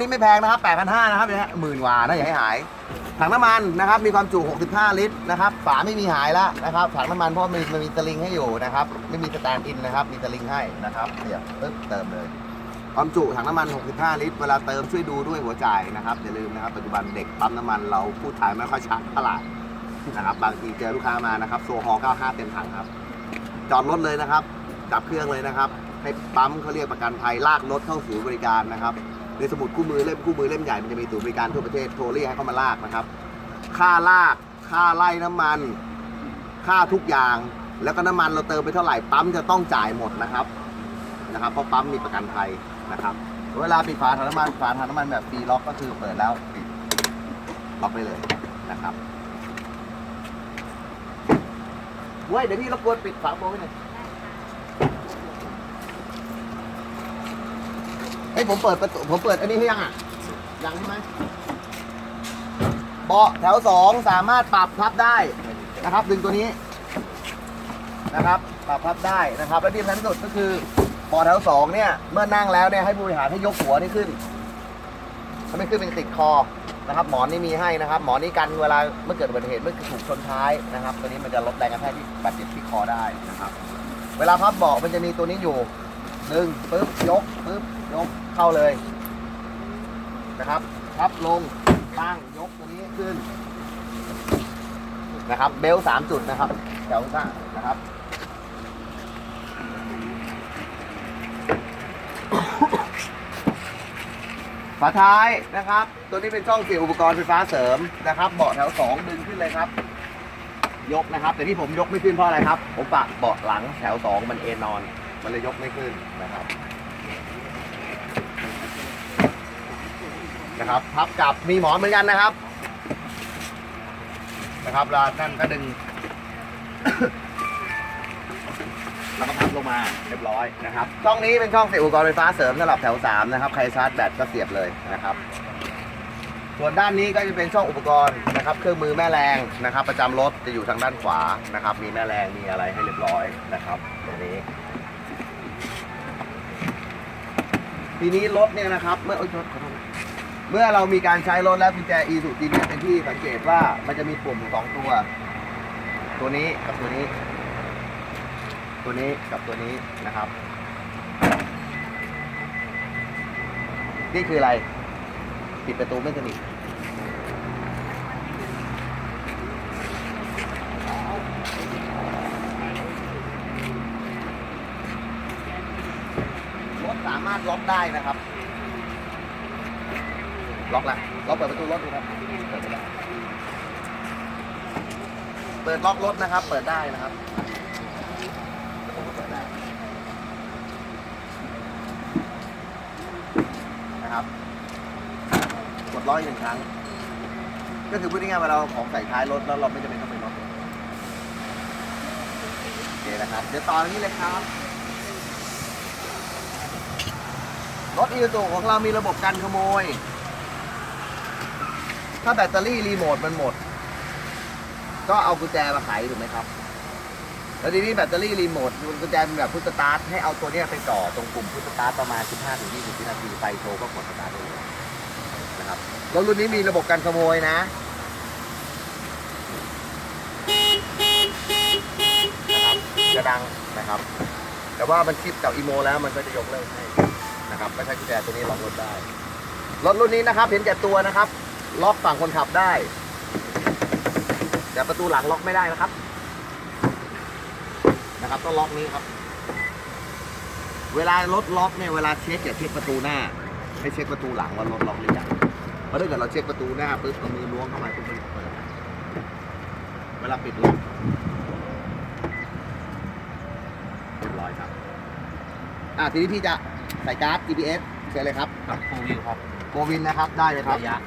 นี่ไม่แพงนะครับ8,500นะครับเนี่ยหมื่นกว่านะอย่าให้หาย ถังน้ำมันนะครับ มีความจุ 65 ลิตรนะครับ ฝาไม่มีหายแล้วนะครับ ถังน้ำมันเพราะมันมันมีสลิงให้อยู่นะครับ ไม่มีสแตนด์อินนะครับ มีสลิงให้นะครับเสียบปึ๊บเติมเลย ความจุถังน้ำมัน 65 ลิตร เวลาเติมช่วยดูด้วยหัวจ่ายนะครับ อย่าลืมนะครับ ปัจจุบันเด็กปั๊มน้ำมันเราพูดถ่ายไม่ค่อยชัดเท่าไหร่นะครับ บางทีเจอลูกค้ามานะครับโซฮอล95 เต็มถังครับ จอดรถเลยนะครับ จับเครื่องเลยนะครับ ให้ปั๊มเขาเรียกประกันภัยลากรถเข้าศูนย์บริการนะครับ ในสมุดคู่มือเล่มคู่มือเล่มใหญ่มันจะมีศูนย์บริการทั่วประเทศโทรเรียกให้เขามาลากนะครับ ค่าลากค่าไล่น้ำมัน ค่าทุกอย่าง แล้วก็น้ำมันเราเติมไปเท่าไหร่ปั๊มจะต้องจ่ายหมดนะครับนะครับเพราะปั๊มมีประกันภัยนะครับ เวลาปิดฝาถังน้ำมันฝาถังน้ำมันแบบฟรีล็อกก็คือเปิดแล้วปิดล็อกไปเลยนะครับเว้ยเดี๋ยวพี่รบกวนปิดฝาโปรไว้หน่อย เฮ้ยผมเปิดประตูผมเปิดอันนี้ให้ยังอะยังใช่ไหมเบาะแถวสองสามารถปรับพับได้นะครับ ดึงตัวนี้นะครับ ปรับพับได้นะครับ และที่สำคัญที่สุดก็คือเบาะแถวสองเนี่ย เมื่อนั่งแล้วเนี่ยให้ผู้บริหารให้ยกหัวนี่ขึ้นถ้าไม่ขึ้นเป็นติดคอนะครับ หมอนนี่มีให้นะครับ หมอนนี่กันเวลาเมื่อเกิดอุบัติเหตุเมื่อถูกชนท้ายนะครับ ตัวนี้มันจะลดแรงกระแทกที่บาดเจ็บที่คอได้นะครับ เวลาพับเบาะมันจะมีตัวนี้อยู่หนึ่งปึ๊บยกปึ๊บ ยกเข้าเลยนะครับพับลงตั้งยกตัวนี้ขึ้นนะครับ เบลสามจุดนะครับแถวข้างนะครับฝาท้ายนะครับ ตัวนี้เป็นช่องเสียบอุปกรณ์ไฟฟ้าเสริมนะครับ เบาะแถวสองดึงขึ้นเลยครับ ยกนะครับ แต่ที่ผมยกไม่ขึ้นเพราะอะไรครับ ผมปะเบาะหลังแถวสองมันเอนนอน มันเลยยกไม่ขึ้นนะครับ นะครับพับกลับมีหมอนเหมือนกันนะครับนะครับแล้วนั่นก็ดึงแล้วก็พับลงมาเรียบร้อยนะครับช่องนี้เป็นช่องเสียบอุปกรณ์ไฟฟ้าเสริมสำหรับแถว3นะครับใครชาร์จแบตก็เสียบเลยนะครับ ส่วนด้านนี้ก็จะเป็นช่องอุปกรณ์นะครับ เครื่องมือแม่แรงนะครับ ประจำรถจะอยู่ทางด้านขวานะครับ มีแม่แรงมีอะไรให้เรียบร้อยนะครับตรงนี้ ทีนี้รถเนี่ยนะครับ เมื่อโอ๊ยขอโทษ เมื่อเรามีการใช้รถแล้วกุญแจ e สุจีเนี่ยเป็นที่สังเกตว่ามันจะมีปุ่มสองตัว ตัวนี้กับตัวนี้ ตัวนี้กับตัวนี้นะครับ นี่คืออะไรปิดประตูไม่สนิทรถสามารถล็อกได้นะครับ ล็อกละล็อกเปิดประตูรถดูครับเปิดได้เปิดล็อกรถนะครับ เปิดได้นะครับนะครับ กดร้อยหนึ่งครั้ง ก็คือพูดง่ายๆเวลาเราของใส่ท้ายรถแล้วเราไม่จำเป็นต้องไปล็อกโอเคนะครับ เดี๋ยวต่ออย่างนี้เลยครับรถอีซูของเรามีระบบกันขโมย ถ้าแบตเตอรี่รีโมทมันหมด ก็เอากุญแจมาไขถูกไหมครับ แล้วทีนี้แบตเตอรี่รีโมทกุญแจเป็นแบบพุทสตาร์ทให้เอาตัวเนี้ยไปต่อตรงปุ่มพุทสตาร์ทประมาณ 15-20วินาทีไฟโชว์ก็กดสตาร์ทได้เลยนะครับรถรุ่นนี้มีระบบการขโมยนะนะครับจะดังนะครับ แต่ว่ามันชิปกับอีโมแล้วมันก็จะยกเลิกให้นะครับก็ใช้กุญแจตัวนี้ล็อกรถได้ รถรุ่นนี้นะครับ เห็นแก่ตัวนะครับ ล็อกฝั่งคนขับได้ แต่ประตูหลังล็อกไม่ได้นะครับ นะครับต้องล็อกนี้ครับ เวลารถล็อกเนี่ยเวลาเช็คอย่าเช็คประตูหน้าให้เช็คประตูหลังว่ารถล็อกหรือยังเพราะถ้าเกิดเราเช็คประตูหน้าปุ๊บเอามือล้วงเข้ามาปุ๊บมันเปิดเวลาปิดล็อกเรียบร้อยครับ อะทีนี้พี่จะใส่การ์ด GPS เชิญเลยครับกับฟูลวิวครับโกวินนะครับ ได้เลยครับระยะ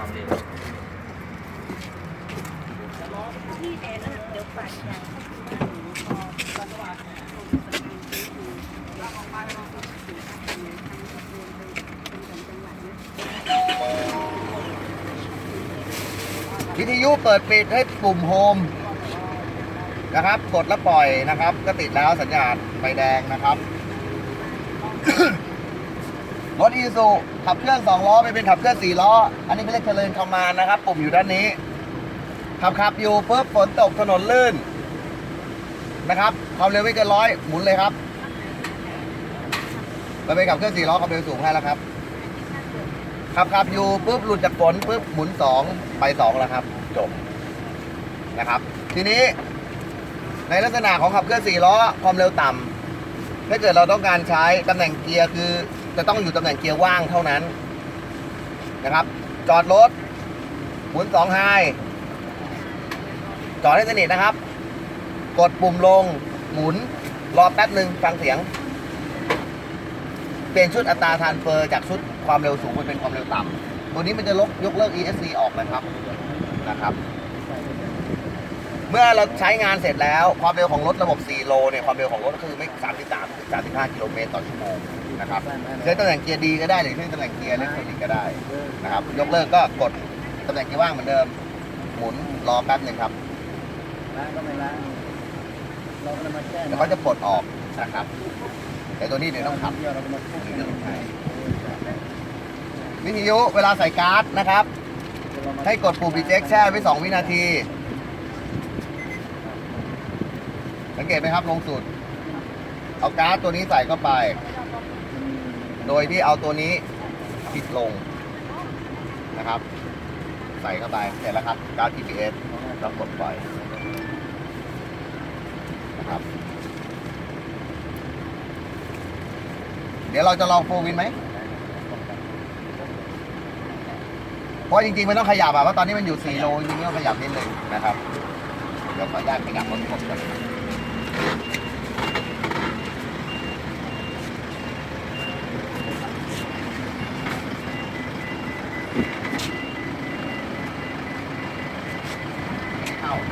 ความเร็วที่แอนเดี๋ยวปัดกันวิทยุเปิดปิดให้ปุ่มโฮมนะครับ กดแล้วปล่อยนะครับ ก็ติดแล้วสัญญาณไฟแดงนะครับ ร ถอีอีซูขับเคลื่อน2ล้อไปเป็นขับเคลื่อน4ล้อ อันนี้ไม่เรียกเจริญคอมมานนะครับปุ่มอยู่ด้านนี้ ขับขับอยู่ปุ๊บฝนตกถนนลื่นนะครับความเร็วไม่เกินร้อยหมุนเลยครับเราไปขับเคลื่อน4ล้อความเร็วสูงให้แล้วครับขับขับอยู่ปุ๊บหลุดจากฝนปุ๊บหมุน 2 ไป2แล้วครับจบนะครับ ทีนี้ในลักษณะของขับเคลื่อน4ล้อความเร็วต่ำถ้าเกิดเราต้องการใช้ตำแหน่งเกียร์คือ จะต้องอยู่ตำแหน่งเกียร์ว่างเท่านั้นนะครับ จอดรถหมุนสองไฮจอดให้สนิทนะครับ กดปุ่มลงหมุนรอแป๊บหนึ่งฟังเสียง เปลี่ยนชุดอัตราทานเฟอร์จากชุดความเร็วสูงไปเป็นความเร็วต่ำตัวนี้มันจะลบยกเลิก ESC ออกนะครับนะครับ เมื่อเราใช้งานเสร็จแล้วความเร็วของรถระบบ4โลเนี่ยความเร็วของรถก็คือไม่ 33ถึง35 กิโลเมตรต่อชั่วโมง นะครับใช้ตำแหน่งเกียร์ดีก็ได้หรือใช้ตำแหน่งเกียร์เล็กทรอนิกก็ได้นะครับยกเลิกก็กดตำแหน่งเกียร์ว่างเหมือนเดิมหมุนรอแป๊บหนึ่งครับล้างก็ไม่ล้างเราก็เลยมาแก้เดี๋ยวเขาจะปลดออกนะครับแต่ตัวนี้เดี๋ยวต้องขับเที่ยวเราก็มาทุบเดี๋ยวต้องใช้วิทยุเวลาใส่การ์ดนะครับ ให้กดปุ่ม eject แช่ไว้ 2 วินาที สังเกตไหมครับลงสุด เอาการ์ดตัวนี้ใส่เข้าไป โดยที่เอาตัวนี้ปิดลงนะครับ ใส่เข้าไปเสร็จแล้วครับการ์ด GPS แล้วกดปล่อยนะครับ เดี๋ยวเราจะลองโฟวินไหมเพราะจริงๆ มันต้องขยับอะเพราะตอนนี้มันอยู่ 4 โลจริงๆต้องขยับนิดนึงนะครับ เดี๋ยวขออนุญาตขยับรถผมก่อน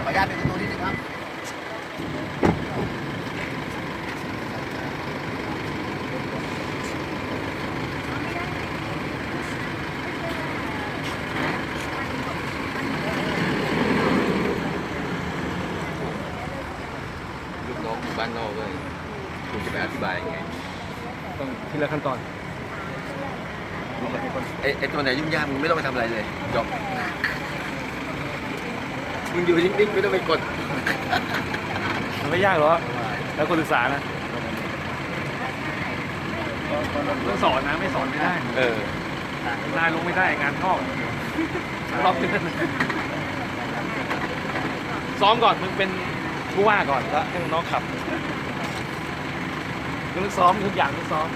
อาขออนุญาตเป็นประตูนิดนึงครับลูกน้องอยู่บ้านนอกด้วยคุณจะไปอธิบายยังไงต้องทีละขั้นตอน ไอ้ไอ้ตัวไหนยุ่งยากมึงไม่ต้องไปทำอะไรเลยจบ มึงอยู่นิ่งๆไม่ต้องไปกด มันไม่ยากหรอกแล้วคนศึกษานะต้องสอนนะไม่สอนไม่ได้เออ นายลงไม่ได้งานนอกรอบนี้ซ้อมก่อนมึงเป็นผู้ว่าก่อนแล้วให้น้องขับมึงต้องซ้อมทุกอย่างต้องซ้อม